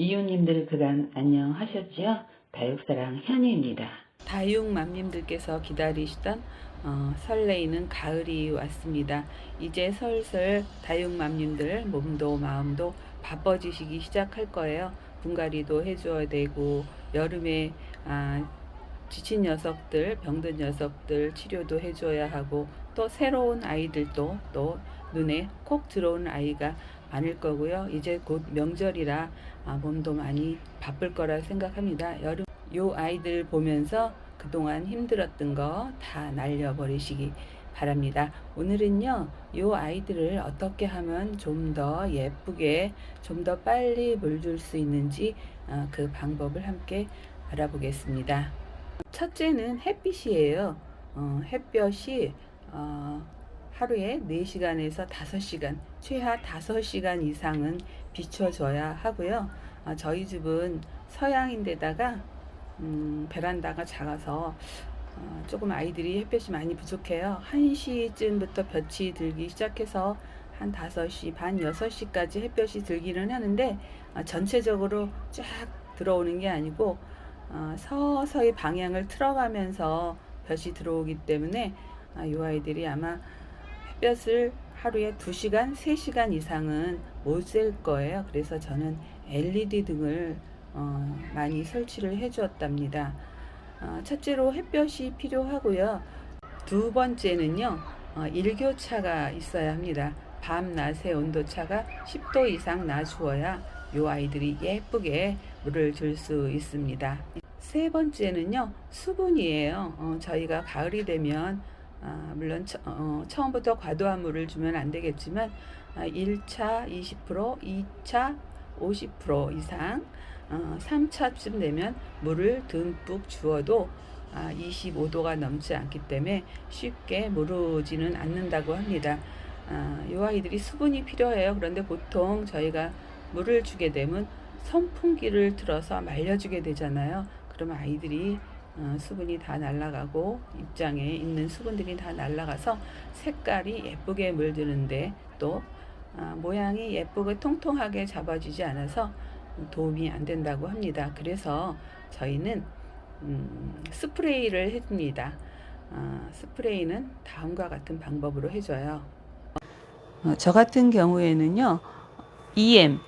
이웃님들 그간 안녕하셨지요? 다육사랑 현희입니다. 다육맘님들께서 기다리시던 어, 설레이는 가을이 왔습니다. 이제 슬슬 다육맘님들 몸도 마음도 바빠지시기 시작할 거예요. 분갈이도 해줘야 되고 여름에 아, 지친 녀석들, 병든 녀석들 치료도 해줘야 하고 또 새로운 아이들도 또 눈에 콕 들어오는 아이가 많을 거고요. 이제 곧 명절이라 아, 몸도 많이 바쁠 거라 생각합니다. 여름 요 아이들 보면서 그동안 힘들었던 거 다 날려버리시기 바랍니다. 오늘은요, 요 아이들을 어떻게 하면 좀 더 예쁘게, 좀 더 빨리 물줄 수 있는지 어, 그 방법을 함께 알아보겠습니다. 첫째는 햇빛이에요. 어, 햇볕이 어, 하루에 4시간에서 5시간, 최하 5시간 이상은 비춰줘야 하고요. 어, 저희 집은 서양인데다가 음, 베란다가 작아서 어, 조금 아이들이 햇볕이 많이 부족해요. 1시쯤부터 볕이 들기 시작해서 한 5시 반, 6시까지 햇볕이 들기는 하는데 어, 전체적으로 쫙 들어오는 게 아니고 어, 서서히 방향을 틀어가면서 볕이 들어오기 때문에 아, 이 아이들이 아마 햇볕을 하루에 2시간, 3시간 이상은 못 쐴 거예요. 그래서 저는 LED 등을 어, 많이 설치를 해 주었답니다. 어, 첫째로 햇볕이 필요하고요. 두 번째는요, 어, 일교차가 있어야 합니다. 밤, 낮의 온도차가 10도 이상 나주어야 요 아이들이 예쁘게 물을 줄 수 있습니다. 세 번째는요, 수분이에요. 어, 저희가 가을이 되면 아, 물론 처, 어, 처음부터 과도한 물을 주면 안 되겠지만 아, 1차 20%, 2차 50% 이상, 어, 3차쯤 되면 물을 듬뿍 주어도 아, 25도가 넘지 않기 때문에 쉽게 무르지는 않는다고 합니다. 아, 이 아이들이 수분이 필요해요. 그런데 보통 저희가 물을 주게 되면 선풍기를 틀어서 말려주게 되잖아요. 그러면 아이들이 어, 수분이 다 날아가고 입장에 있는 수분들이 다 날아가서 색깔이 예쁘게 물드는데 또 아, 모양이 예쁘게 통통하게 잡아지지 않아서 도움이 안 된다고 합니다. 그래서 저희는 음, 스프레이를 해줍니다. 아, 스프레이는 다음과 같은 방법으로 해줘요. 어, 저 같은 경우에는요, EM,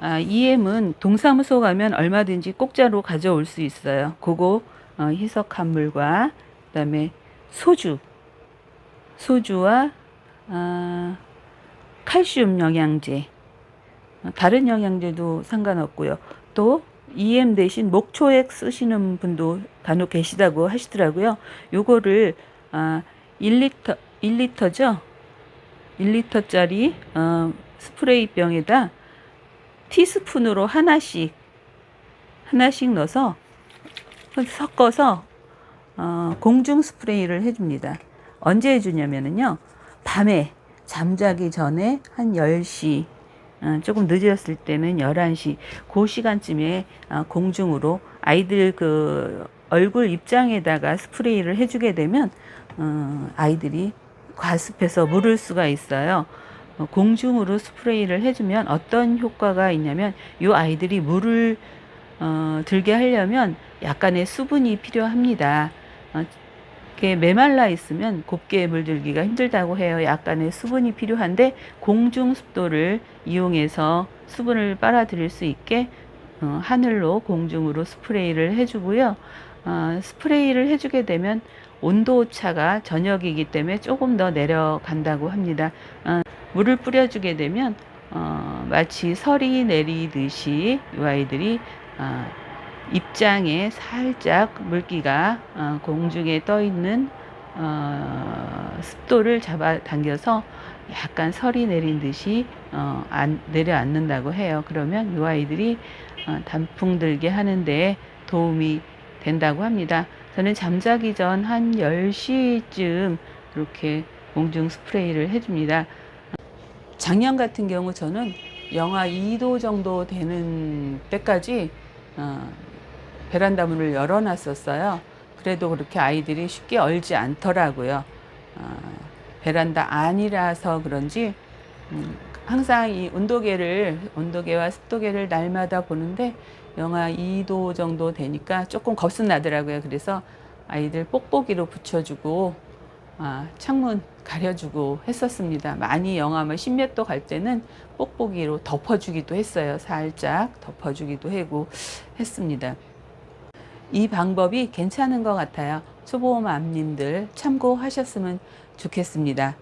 아, EM은 동사무소 가면 얼마든지 공짜로 가져올 수 있어요. 그거 어, 희석한 물과 그다음에 소주, 소주와 아, 칼슘 영양제, 어, 다른 영양제도 상관없고요. 또 EM 대신 목초액 쓰시는 분도 간혹 계시다고 하시더라고요. 요거를 아, 1리터 1리터죠. 1리터짜리 어, 스프레이 병에다 티스푼으로 하나씩 하나씩 넣어서 섞어서 어, 공중 스프레이를 해줍니다. 언제 해주냐면은요, 밤에 잠자기 전에 한 10시, 어, 조금 늦었을 때는 11시, 그 시간쯤에 어, 공중으로 아이들 그 얼굴 입장에다가 스프레이를 해주게 되면 어, 아이들이 과습해서 물을 수가 있어요. 어, 공중으로 스프레이를 해주면 어떤 효과가 있냐면 이 아이들이 물을 어, 들게 하려면 약간의 수분이 필요합니다. 어, 이렇게 메말라 있으면 곱게 물들기가 힘들다고 해요. 약간의 수분이 필요한데 공중 습도를 이용해서 수분을 빨아들일 수 있게 어, 하늘로 공중으로 스프레이를 해주고요. 어, 스프레이를 해주게 되면 온도 차가 저녁이기 때문에 조금 더 내려간다고 합니다. 어, 물을 뿌려주게 되면 어, 마치 설이 내리듯이 이 아이들이 어, 입장에 살짝 물기가 어, 공중에 떠 있는 어, 습도를 잡아 당겨서 약간 설이 내린 듯이 어, 안, 내려앉는다고 해요. 그러면 이 아이들이 어, 단풍 들게 하는데 도움이 된다고 합니다. 저는 잠자기 전 한 10시쯤 이렇게 공중 스프레이를 해줍니다. 작년 같은 경우 저는 영하 2도 정도 되는 때까지 어, 베란다 문을 열어놨었어요. 그래도 그렇게 아이들이 쉽게 얼지 않더라고요. 어, 베란다 안이라서 그런지 음, 항상 이 온도계를 온도계와 습도계를 날마다 보는데 영하 2도 정도 되니까 조금 겁은 나더라고요. 그래서 아이들 뽁뽁이로 붙여주고 아, 창문 가려주고 했었습니다. 많이 영하면 10몇 도 갈 때는 뽁뽁이로 덮어주기도 했어요. 살짝 덮어주기도 하고 했습니다. 이 방법이 괜찮은 것 같아요. 초보맘님들 참고하셨으면 좋겠습니다.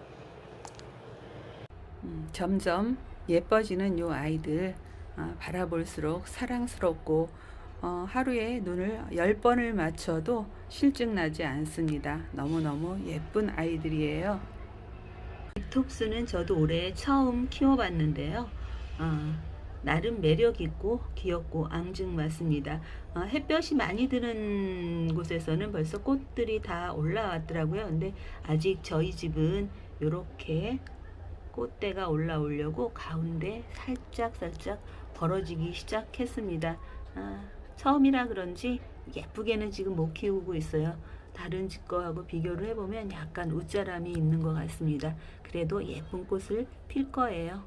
음, 점점 예뻐지는 요 아이들 아, 바라볼수록 사랑스럽고 어, 하루에 눈을 10번을 맞춰도 실증 나지 않습니다. 너무너무 예쁜 아이들이에요. 톱스는 저도 올해 처음 키워봤는데요. 어, 나름 매력 있고 귀엽고 앙증맞습니다. 어, 햇볕이 많이 드는 곳에서는 벌써 꽃들이 다 올라왔더라고요. 근데 아직 저희 집은 이렇게 꽃대가 올라오려고 가운데 살짝 살짝 벌어지기 시작했습니다. 아, 처음이라 그런지 예쁘게는 지금 못 키우고 있어요. 다른 집 거하고 비교를 해보면 약간 웃자람이 있는 것 같습니다. 그래도 예쁜 꽃을 필 거예요.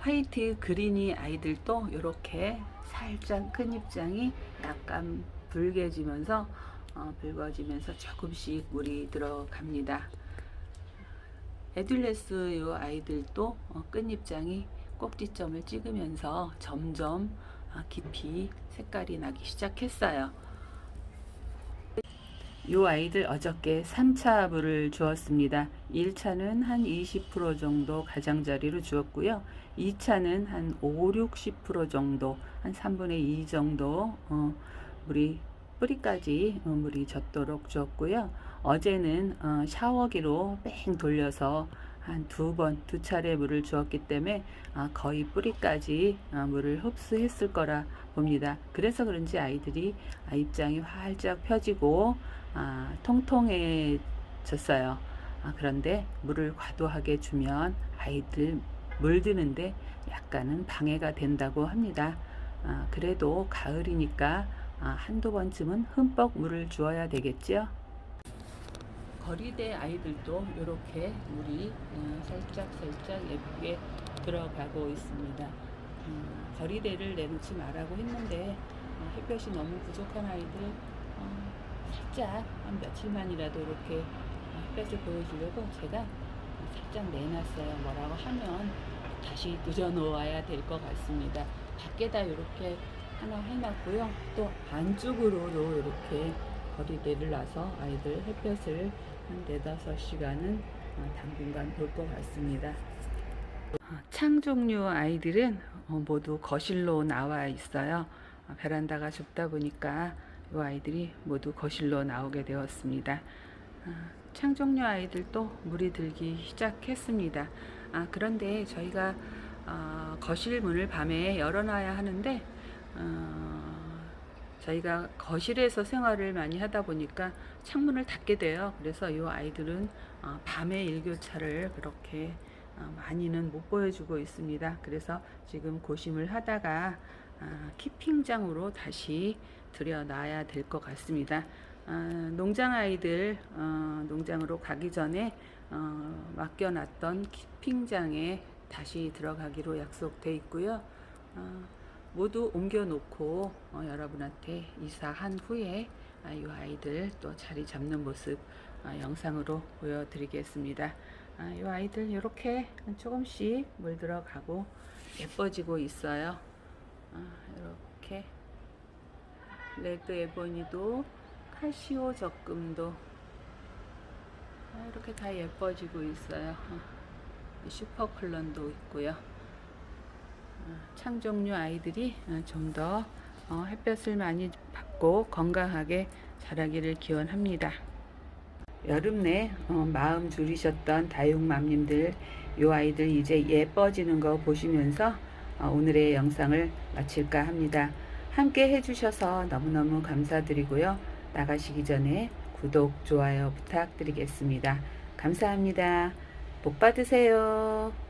화이트 그린이 아이들도 이렇게 살짝 큰 입장이 약간 붉게지면서 어, 붉어지면서 조금씩 물이 들어갑니다. 에듈레스 요 아이들도 어, 끝입장이 꼭지점을 찍으면서 점점 아, 깊이 색깔이 나기 시작했어요. 요 아이들 어저께 3차 물을 주었습니다. 1차는 한 20% 정도 가장자리로 주었고요. 2차는 한 5, 60% 정도, 한 3분의 2 정도 어, 물이 뿌리까지 어, 물이 젖도록 주었고요. 어제는 어, 샤워기로 뺑 돌려서 한 두 번, 두 차례 물을 주었기 때문에 아, 거의 뿌리까지 아, 물을 흡수했을 거라 봅니다. 그래서 그런지 아이들이 아, 입장이 활짝 펴지고 아, 통통해졌어요. 아, 그런데 물을 과도하게 주면 아이들 물드는데 약간은 방해가 된다고 합니다. 아, 그래도 가을이니까 아, 한두 번쯤은 흠뻑 물을 주어야 되겠죠. 거리대 아이들도 이렇게 물이 어, 살짝 살짝 예쁘게 들어가고 있습니다. 음, 거리대를 내놓지 말라고 했는데 어, 햇볕이 너무 부족한 아이들 어, 살짝 한 며칠만이라도 이렇게 어, 햇볕을 보여주려고 제가 살짝 내놨어요. 뭐라고 하면 다시 늦어놓아야 될 것 같습니다. 밖에다 이렇게 하나 해놨고요. 또 안쪽으로도 이렇게 거리대를 놔서 아이들 햇볕을 한 네다섯 시간은 어, 당분간 볼 것 같습니다. 어, 창 종류 아이들은 어, 모두 거실로 나와 있어요. 어, 베란다가 좁다 보니까 이 아이들이 모두 거실로 나오게 되었습니다. 어, 창 종류 아이들도 물이 들기 시작했습니다. 아, 그런데 저희가 어, 거실 문을 밤에 열어놔야 하는데 어, 저희가 거실에서 생활을 많이 하다 보니까 창문을 닫게 돼요. 그래서 이 아이들은 어, 밤에 일교차를 그렇게 어, 많이는 못 보여주고 있습니다. 그래서 지금 고심을 하다가 아, 키핑장으로 다시 들여놔야 될 것 같습니다. 아, 농장 아이들 어, 농장으로 가기 전에 어, 맡겨놨던 키핑장에 다시 들어가기로 약속돼 있고요. 어, 모두 옮겨놓고 어, 여러분한테 이사한 후에 아, 이 아이들 또 자리 잡는 모습 아, 영상으로 보여드리겠습니다. 아, 이 아이들 이렇게 조금씩 물 들어가고 예뻐지고 있어요. 아, 이렇게 레드 에보니도 카시오 적금도 아, 이렇게 다 예뻐지고 있어요. 어, 슈퍼클론도 있고요. 어, 창 종류 아이들이 어, 좀더 햇볕을 많이 받고 건강하게 자라기를 기원합니다. 여름 내 어, 마음 졸이셨던 다육맘님들 요 아이들 이제 예뻐지는 거 보시면서 어, 오늘의 영상을 마칠까 합니다. 함께 해주셔서 너무너무 감사드리고요. 나가시기 전에 구독, 좋아요 부탁드리겠습니다. 감사합니다. 복 받으세요.